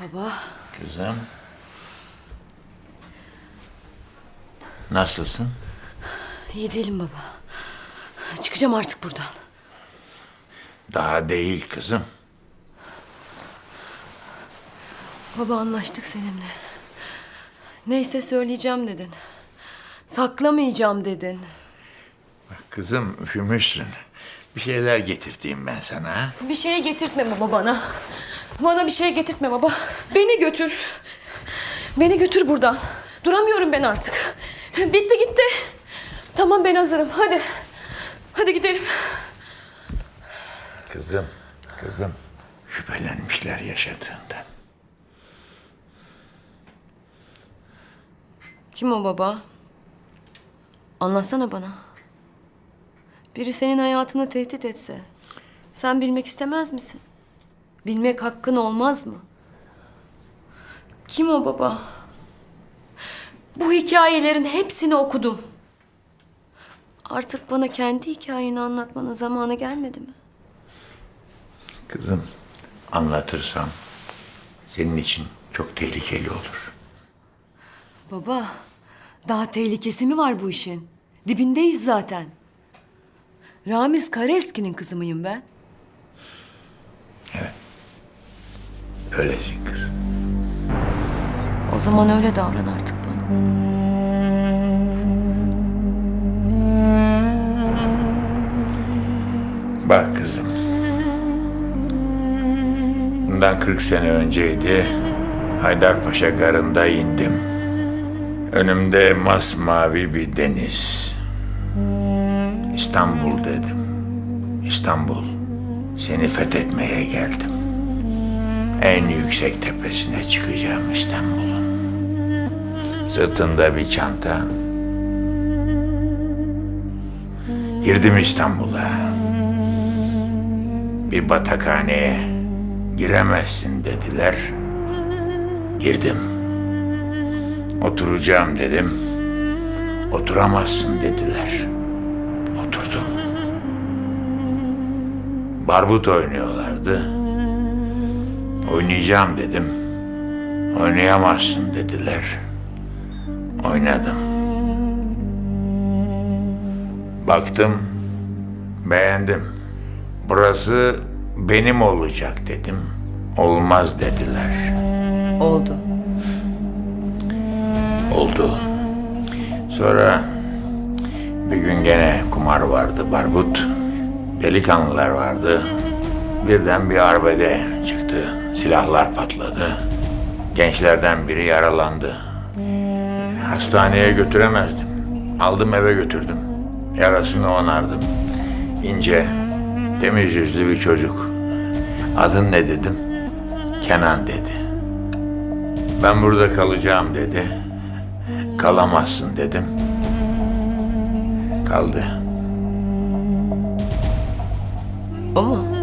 Baba, Kızım. Nasılsın? iyi değilim baba. Çıkacağım artık buradan. Daha değil kızım. Baba anlaştık seninle. Neyse söyleyeceğim dedin. Saklamayacağım dedin. Kızım üşümüşsün. Bir şeyler getirteyim ben sana. ha? Bir şeye getirtme baba bana. Bana bir şey getirtme baba. Beni götür. Beni götür buradan. Duramıyorum ben artık. Bitti gitti. Tamam ben hazırım. Hadi. Hadi gidelim. Kızım, kızım. Şüphelenmişler yaşadığından. Kim o baba? Anlatsana bana. Biri senin hayatını tehdit etse, sen bilmek istemez misin? Bilmek hakkın olmaz mı? Kim o baba? Bu hikayelerin hepsini okudum. Artık bana kendi hikayeni anlatmanın zamanı gelmedi mi? Kızım, anlatırsam senin için çok tehlikeli olur. Baba, daha tehlikesi mi var bu işin? Dibindeyiz zaten. Ramiz Kareski'nin kızı mıyım ben? Öylesin kızım. O zaman öyle davran artık bana. Bak kızım. Bundan 40 sene önceydi. Haydarpaşa garında indim. Önümde masmavi bir deniz. İstanbul dedim. İstanbul. Seni fethetmeye geldim. En yüksek tepesine çıkacağım İstanbul'un. Sırtında bir çanta. Girdim İstanbul'a. Bir batakhaneye giremezsin dediler. Girdim. Oturacağım dedim. Oturamazsın dediler. Oturdum. Barbut oynuyorlardı. Oynayacağım dedim. Oynayamazsın dediler. Oynadım. Baktım, beğendim. Burası benim olacak dedim. Olmaz dediler. Oldu. Sonra bir gün gene kumar vardı barbut. Delikanlılar vardı. Birden bir arbede çıktı. Silahlar patladı. Gençlerden biri yaralandı. Hastaneye götüremezdim. Aldım eve götürdüm. Yarasını onardım. İnce, temiz yüzlü bir çocuk. Adın ne dedim? Kenan dedi. Ben burada kalacağım dedi. Kalamazsın dedim. Kaldı. O?